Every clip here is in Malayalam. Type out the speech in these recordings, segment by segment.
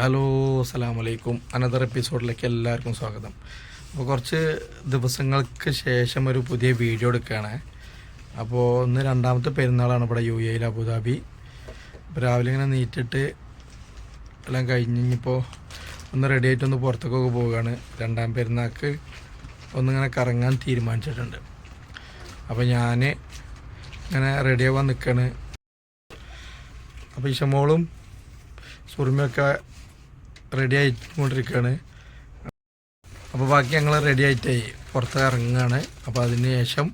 ഹലോ അസ്സാം വലൈക്കും അനദർ എപ്പിസോഡിലേക്ക് എല്ലാവർക്കും സ്വാഗതം. അപ്പോൾ കുറച്ച് ദിവസങ്ങൾക്ക് ശേഷം ഒരു പുതിയ വീഡിയോ എടുക്കുകയാണ്. അപ്പോൾ ഇന്ന് രണ്ടാമത്തെ പെരുന്നാളാണ് ഇവിടെ യു എയിൽ അബുദാബി. അപ്പോൾ രാവിലെ ഇങ്ങനെ നീറ്റിട്ട് എല്ലാം കഴിഞ്ഞ് ഇനിയിപ്പോൾ ഒന്ന് റെഡി ആയിട്ട് ഒന്ന് പുറത്തേക്കൊക്കെ പോവുകയാണ്. രണ്ടാം പെരുന്നാൾക്ക് ഒന്നിങ്ങനെ കറങ്ങാൻ തീരുമാനിച്ചിട്ടുണ്ട്. അപ്പോൾ ഞാൻ ഇങ്ങനെ റെഡിയാവാൻ നിൽക്കുകയാണ്. അപ്പോൾ ഇഷമോളും സുറുമയൊക്കെ റെഡി ആയിക്കൊണ്ടിരിക്കുകയാണ് അപ്പോൾ ബാക്കി ഞങ്ങൾ റെഡി ആയിട്ടായി പുറത്ത് ഇറങ്ങുകയാണ് അപ്പോൾ അതിന് ശേഷം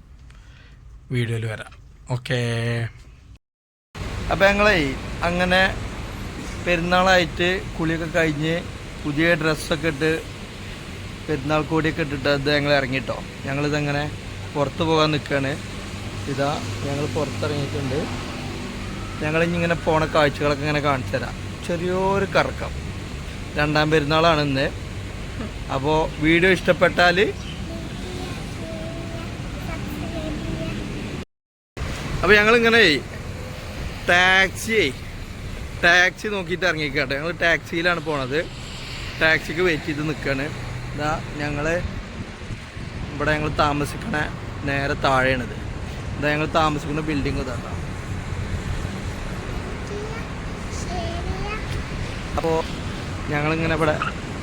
വീഡിയോയിൽ വരാം. ഓക്കേ. അപ്പോൾ ഞങ്ങളേ അങ്ങനെ പെരുന്നാളായിട്ട് കുളിയൊക്കെ കഴിഞ്ഞ് പുതിയ ഡ്രസ്സൊക്കെ ഇട്ട് പെരുന്നാൾ കോടിയൊക്കെ ഇട്ടിട്ട് അത് ഞങ്ങൾ ഇറങ്ങിട്ടോ. ഞങ്ങളിതങ്ങനെ പുറത്ത് പോകാൻ നിൽക്കുകയാണ് ഇതാ ഞങ്ങൾ പുറത്തിറങ്ങിയിട്ടുണ്ട്. ഞങ്ങളിങ്ങനെ പോണ കാഴ്ചകളൊക്കെ ഇങ്ങനെ കാണിച്ചു തരാം ചെറിയൊരു കറക്കം. രണ്ടാം പെരുന്നാളാണ് ഇന്ന്. അപ്പോൾ വീഡിയോ ഇഷ്ടപ്പെട്ടാൽ അപ്പോൾ ഞങ്ങളിങ്ങനെ ടാക്സി ടാക്സി നോക്കിയിട്ട് ഇറങ്ങിക്കാട്ടെ ഞങ്ങൾ ടാക്സിയിലാണ് പോണത്. ടാക്സിക്ക് വെയിറ്റ് ചെയ്ത് നിൽക്കുകയാണ് ഇതാ ഞങ്ങൾ ഇവിടെ ഞങ്ങൾ താമസിക്കണ നേരെ താഴെയാണിത്. ഇതാ ഞങ്ങൾ താമസിക്കുന്ന ബിൽഡിംഗ് ഇതാട്ടോ അപ്പോൾ ഞങ്ങളിങ്ങനെ ഇവിടെ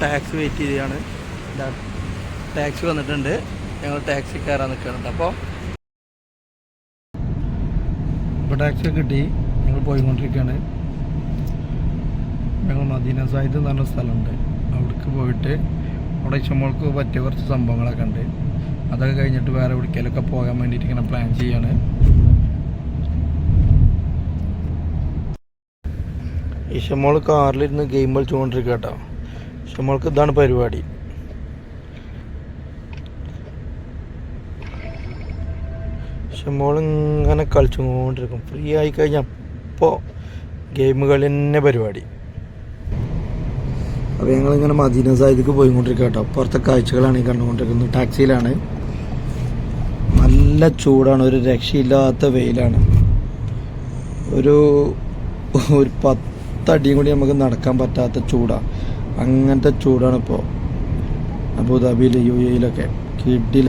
ടാക്സി വെയിറ്റ് ചെയ്യുകയാണ് ടാക്സി വന്നിട്ടുണ്ട്. ഞങ്ങൾ ടാക്സി കയറാൻ നിൽക്കുന്നുണ്ട് അപ്പോൾ ഇപ്പോൾ ടാക്സി കിട്ടി. ഞങ്ങൾ പോയിക്കൊണ്ടിരിക്കുകയാണ്. ഞങ്ങൾ മദീന സാഹിദ് എന്ന് പറഞ്ഞ സ്ഥലമുണ്ട്. അവിടേക്ക് പോയിട്ട് അവിടെ ഇഷ്ടംപോൾക്ക് പറ്റിയ കുറച്ച് സംഭവങ്ങളൊക്കെ ഉണ്ട്. അതൊക്കെ കഴിഞ്ഞിട്ട് വേറെ എവിടേക്കെങ്കിലൊക്കെ പോകാൻ വേണ്ടിയിട്ട് ഇങ്ങനെ പ്ലാൻ ചെയ്യാണ്. ഇഷമോൾ കാറിലിരുന്ന് ഗെയിം കളിച്ചുകൊണ്ടിരിക്കുക കേട്ടോ ഇഷമോൾക്ക് ഇതാണ് പരിപാടി. ഇഷമോൾ ഇങ്ങനെ കളിച്ചുകൊണ്ടിരിക്കും. ഫ്രീ ആയി കഴിഞ്ഞാൽ അപ്പോൾ ഗെയിം കളി തന്നെ പരിപാടി. അപ്പോൾ ഞങ്ങളിങ്ങനെ മദീന സാഹിദിക്ക് പോയിക്കൊണ്ടിരിക്കുക കേട്ടോ പുറത്തെ കാഴ്ചകളാണ് ഈ കണ്ടുകൊണ്ടിരിക്കുന്നത്. ടാക്സിയിലാണ് നല്ല ചൂടാണ്. ഒരു രക്ഷയില്ലാത്ത വെയിലാണ്. ഒരു ഒരു പത്തടിയും കൂടി നമുക്ക് നടക്കാൻ പറ്റാത്ത ചൂടാണ് അങ്ങനത്തെ ചൂടാണ് ഇപ്പോൾ അബുദാബിയിൽ യു എയിലൊക്കെ കിഡിൽ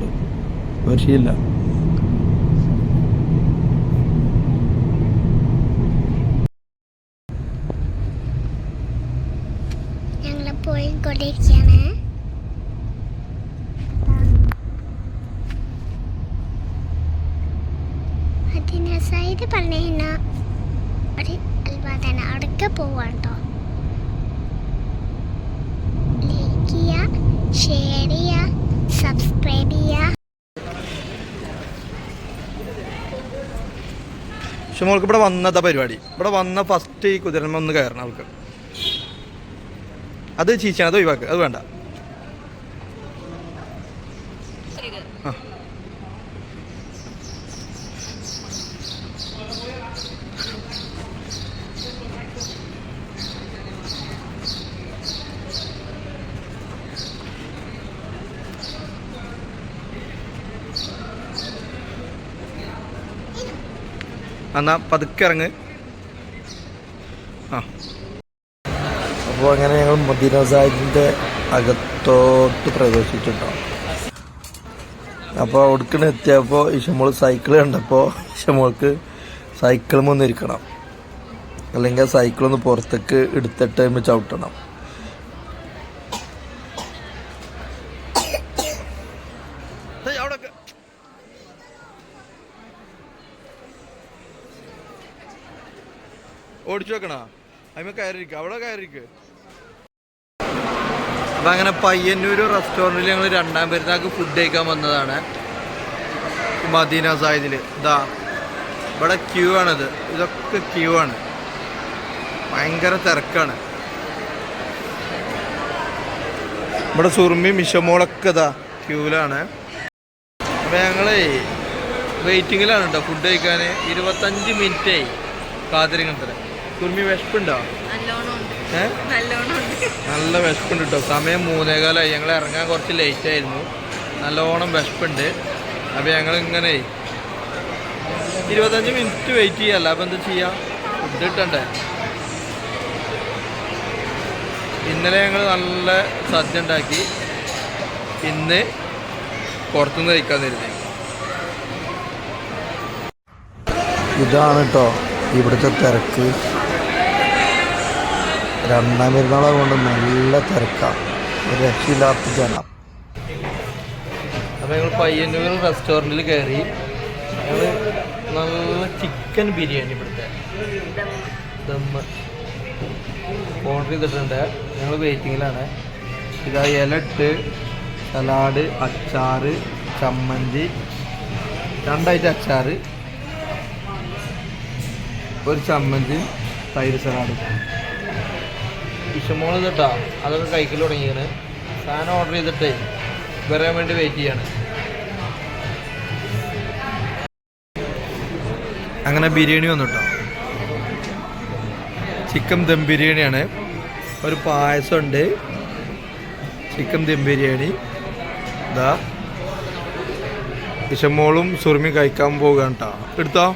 വരില്ല പറഞ്ഞ ഒരു അൽവാദന. അവിടേക്ക് കേട്ടോ ലൈക്ക് ചെയ്യുക ഷെയർ ചെയ്യുക സബ്സ്ക്രൈബ് ചെയ്യുക പക്ഷെ മോൾക്ക് ഇവിടെ വന്നതാ പരിപാടി. ഇവിടെ വന്ന ഫസ്റ്റ് ഈ കുതിരന്മ ഒന്ന് കയറണം അവൾക്ക്. അത് ചീച്ചാണ് അത് ഒഴിവാക്ക്. അത് വേണ്ട. എന്നാ പതുക്കെ ഇറങ്ങ്. ആ. അപ്പോൾ അങ്ങനെ ഞങ്ങൾ മദീന സാഹിബിന്റെ അകത്തോട്ട് പ്രവേശിച്ചിട്ടുണ്ടാവും അപ്പോൾ അവിടേക്കിന് എത്തിയപ്പോൾ ഇഷമോൾ സൈക്കിൾ കണ്ടപ്പോൾ ഇഷമോൾക്ക് സൈക്കിൾ ഒന്നിരിക്കണം അല്ലെങ്കിൽ സൈക്കിളൊന്ന് പുറത്തേക്ക് എടുത്തിട്ട് ചവിട്ടണം ഏയ് അവിടൊക്കെ. ഓടിച്ചു വെക്കണോ? അതിമ കയറിയിരിക്കുക അവിടെ കയറിയിരിക്കുക അപ്പം അങ്ങനെ പയ്യന്നൂർ റെസ്റ്റോറന്റിൽ ഞങ്ങൾ രണ്ടാം പെരുന്നാൾക്ക് ഫുഡ് കഴിക്കാൻ വന്നതാണ്. മദീന സാഹിദിൽ ഇതാ ഇവിടെ ക്യൂ ആണിത്. ഇതൊക്കെ ക്യൂ ആണ്. ഭയങ്കര തിരക്കാണ്. ഇവിടെ സുറുമി മിഷമോളൊക്കെ ഇതാ ക്യൂവിലാണ് അപ്പം ഞങ്ങളേ വെയിറ്റിങ്ങിലാണ് കേട്ടോ ഫുഡ് കഴിക്കാൻ ഇരുപത്തഞ്ച് മിനിറ്റായി കാത്തിരിക്കണ്ടത് കുർമി വിശപ്പുണ്ടോ? നല്ല വിശപ്പുണ്ട് കേട്ടോ സമയം മൂന്നേകാലായി. ഞങ്ങൾ ഇറങ്ങാൻ കുറച്ച് ലേറ്റ് ആയിരുന്നു നല്ലോണം വിശപ്പുണ്ട്. അപ്പോൾ ഞങ്ങൾ ഇങ്ങനെ ഇരുപത്തഞ്ച് മിനിറ്റ് വെയിറ്റ് ചെയ്യല്ല? അപ്പം എന്താ ചെയ്യാം? ഫുഡ് കിട്ടണ്ടേ? ഇന്നലെ ഞങ്ങൾ നല്ല സദ്യ ഉണ്ടാക്കി. ഇന്ന് പുറത്തുനിന്ന് കഴിക്കാൻ തരുന്നത് ഇതാണ് കേട്ടോ ഇവിടുത്തെ തിരക്ക്. രണ്ടാം പെരുന്നാളെ കൊണ്ട് നല്ല തിരക്കാണ് ഒരു രക്ഷയില്ലാത്ത ജനം. അപ്പോൾ ഞങ്ങൾ പയ്യന്നൂർ റെസ്റ്റോറന്റിൽ കയറി ഞങ്ങൾ നല്ല ചിക്കൻ ബിരിയാണി ഇവിടുത്തെ. ദമ്മ്. ഓർഡർ ചെയ്തിട്ടുണ്ട്. ഞങ്ങൾ വെയിറ്റിങ്ങിലാണ് ഇതാ ഇലട്ട് സലാഡ് അച്ചാറ് ചമ്മന്തി രണ്ടായിട്ട് അച്ചാറ് ഒരു ചമ്മന്തി തൈര് സലാഡും. ഇഷ്ടമോൾ കേട്ടോ അതൊക്കെ കഴിക്കൽ തുടങ്ങിയാണ് സാധനം ഓർഡർ ചെയ്തിട്ട് വരാൻ വേണ്ടി വെയിറ്റ് ചെയ്യാണ്. അങ്ങനെ ബിരിയാണി വന്നു കേട്ടോ ചിക്കൻ ദം ബിരിയാണിയാണ്. ഒരു പായസമുണ്ട്. ചിക്കൻ ദം ബിരിയാണി. ഇതാ. ഇഷമോളും സുറുമി കഴിക്കാൻ പോവുകയാണ് കേട്ടോ എടുത്തോ?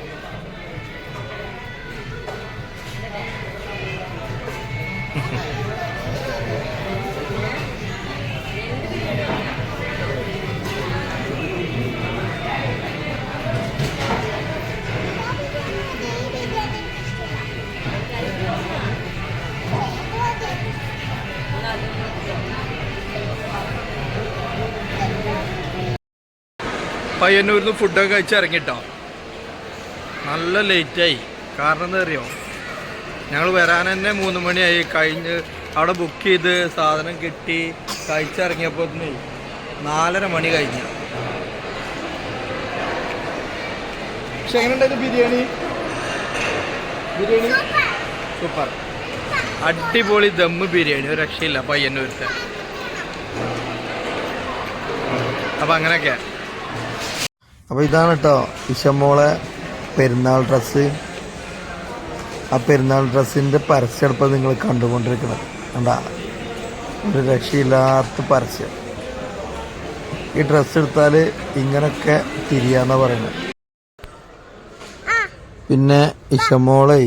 പയ്യന്നൂരിൽ നിന്ന് ഫുഡൊക്കെ കഴിച്ച് ഇറങ്ങിട്ടോ. നല്ല ലേറ്റായി. കാരണം എന്താ അറിയോ? ഞങ്ങൾ വരാൻ തന്നെ മൂന്ന് മണിയായി. കഴിഞ്ഞ് അവിടെ ബുക്ക് ചെയ്ത് സാധനം കിട്ടി. കഴിച്ചിറങ്ങിയപ്പോൾ നാലര മണി കഴിഞ്ഞു. പക്ഷെ എങ്ങനെയുണ്ടായിരുന്നു ബിരിയാണി? ബിരിയാണി? സൂപ്പർ. അടിപൊളി ദമ്മ് ബിരിയാണി. ഒരു രക്ഷയില്ല പയ്യന്നൂരത്തെ. അപ്പം അങ്ങനെയൊക്കെ. അപ്പോൾ ഇതാണ് കേട്ടോ ഇഷമോളെ പെരുന്നാൾ ഡ്രസ്സ് ആ പെരുന്നാൾ ഡ്രസ്സിന്റെ പരസ്യം ഇപ്പോൾ നിങ്ങൾ കണ്ടുകൊണ്ടിരിക്കുന്നത്. കണ്ടാ? ഒരു രക്ഷയില്ലാത്ത പരസ്യം. ഈ ഡ്രസ്സ് എടുത്താൽ ഇങ്ങനൊക്കെ തിരിയാന്ന പറയുന്നത്. പിന്നെ ഇഷമോളെ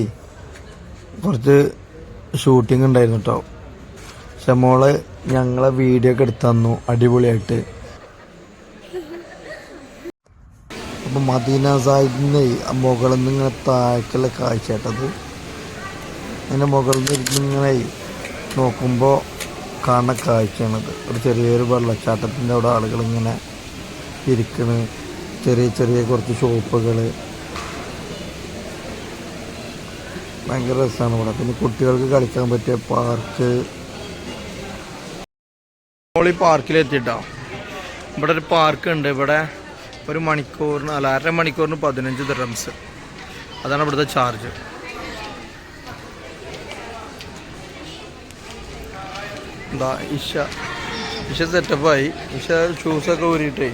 കുറച്ച് ഷൂട്ടിംഗ് ഉണ്ടായിരുന്നു കേട്ടോ ഇഷമോൾ ഞങ്ങളെ വീഡിയോ ഒക്കെ എടുത്തു തന്നു അടിപൊളിയായിട്ട്. അപ്പൊ മദീന സാഹിബിന്ന് മുകളിൽ നിന്ന് ഇങ്ങനെ താഴേക്കുള്ള കാഴ്ച കേട്ടത്. അതിന്റെ മുകളിൽ നിന്ന് ഇങ്ങനെ നോക്കുമ്പോൾ കാണുന്ന കാഴ്ചയാണത്. ഒരു ചെറിയൊരു വെള്ളച്ചാട്ടത്തിന്റെ അവിടെ ആളുകൾ ഇങ്ങനെ ഇരിക്കണ്. ചെറിയ ചെറിയ കുറച്ച് ഷോപ്പുകൾ. ഭയങ്കര രസമാണ് ഇവിടെ. പിന്നെ കുട്ടികൾക്ക് കളിക്കാൻ പറ്റിയ പാർക്ക്. നമ്മൾ ഈ പാർക്കിലെത്തിയിട്ടോ ഇവിടെ ഒരു പാർക്ക് ഉണ്ട് ഇവിടെ ഒരു മണിക്കൂറിന് അല്ല അര മണിക്കൂറിന് പതിനഞ്ച് ദിറംസ് അതാണ് ഇവിടുത്തെ ചാർജ് എന്താ ഇഷ. ഇഷ സെറ്റപ്പായി ഇഷ ഷൂസൊക്കെ ഊരിയിട്ടേ.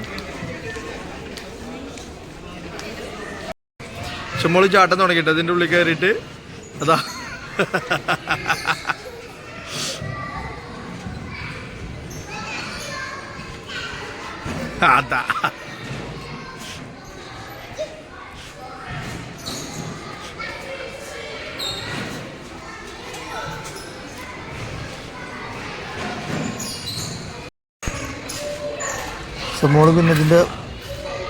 ചുമ്മൾ ചാട്ടം തുടങ്ങിയിട്ട് അതിന്റെ ഉള്ളിൽ കയറിയിട്ട് അതാ. അതാ. സമോൾ പിന്നെ ഇതിന്റെ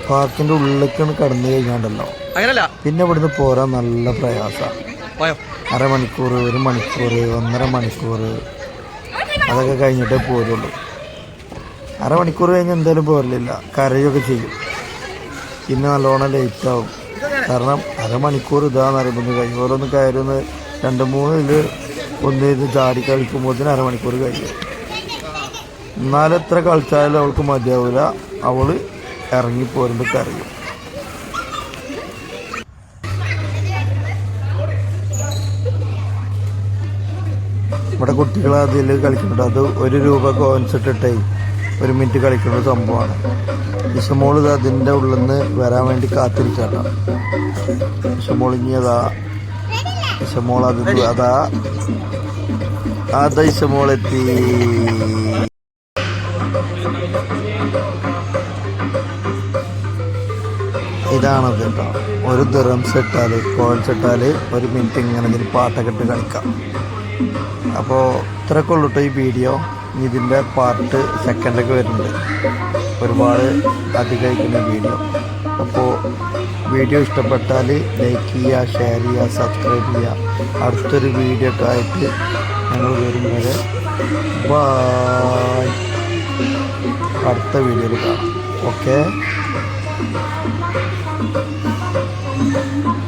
പാർക്കിന്റെ ഉള്ളിലേക്കാണ് കടന്നു കഴിഞ്ഞാണ്ടല്ലോ. അങ്ങനല്ല. പിന്നെ ഇവിടുന്ന് പോരാ നല്ല പ്രയാസമാണ് അരമണിക്കൂർ ഒരു മണിക്കൂർ ഒന്നര മണിക്കൂർ അതൊക്കെ കഴിഞ്ഞിട്ടേ പോരുള്ളൂ. അരമണിക്കൂർ കഴിഞ്ഞ് എന്തായാലും പോരില്ല കരയൊക്കെ ചെയ്യും. പിന്നെ നല്ലോണം ലേറ്റ് ആവും കാരണം അരമണിക്കൂർ ഇതാന്ന് അറിയുമ്പോൾ കഴിയും ഓരോന്ന് കയറുന്ന രണ്ട് മൂന്ന് ഇതിൽ ഒന്ന് ഇത് ചാടി കളിക്കുമ്പോഴത്തേന് അരമണിക്കൂർ കഴിയും. എന്നാലും എത്ര കളിച്ചാലും അവൾക്ക് മതിയാവില്ല അവൾ ഇറങ്ങി പോരുമ്പോൾ കരയും. ഇവിടെ കുട്ടികൾ അതിൽ കളിക്കുന്നുണ്ട്. അത് ഒരു രൂപ കോയിൻസ് ഒരു മിനിറ്റ് കളിക്കുന്ന സംഭവമാണ്. വിഷമോൾ ഇത് അതിന്റെ ഉള്ളിൽ നിന്ന് വരാൻ വേണ്ടി കാത്തിരിക്കാട്ടോ വിഷമോൾ ഇനി അതാ വിഷമോൾ അത് അതാ അതാ ഇഷമോൾ ഇതാണത് കേട്ടോ. ഒരു ദിറംസ് ഇട്ടാൽ കോയിൻസ് ഇട്ടാൽ ഒരു മിനിറ്റ് ഇങ്ങനെ ഇതിൽ പാട്ടൊക്കെ ഇട്ട് കളിക്കാം. അപ്പോൾ ഇത്രയൊക്കെ ഉള്ളൂ കേട്ടോ ഈ വീഡിയോ. ഇതിന്റെ പാർട്ട് സെക്കൻഡൊക്കെ വരുന്നുണ്ട്. ഒരുപാട് അധികമായിരിക്കുന്ന വീഡിയോ. അപ്പോൾ വീഡിയോ ഇഷ്ടപ്പെട്ടാൽ ലൈക്ക് ചെയ്യുക ഷെയർ ചെയ്യുക സബ്സ്ക്രൈബ് ചെയ്യുക. അടുത്തൊരു വീഡിയോ ഒക്കെ ആയിട്ട് ഞങ്ങൾ വരും വരെ. ബായ് അടുത്ത വീഡിയോയിൽ കാണാം. ഓക്കെ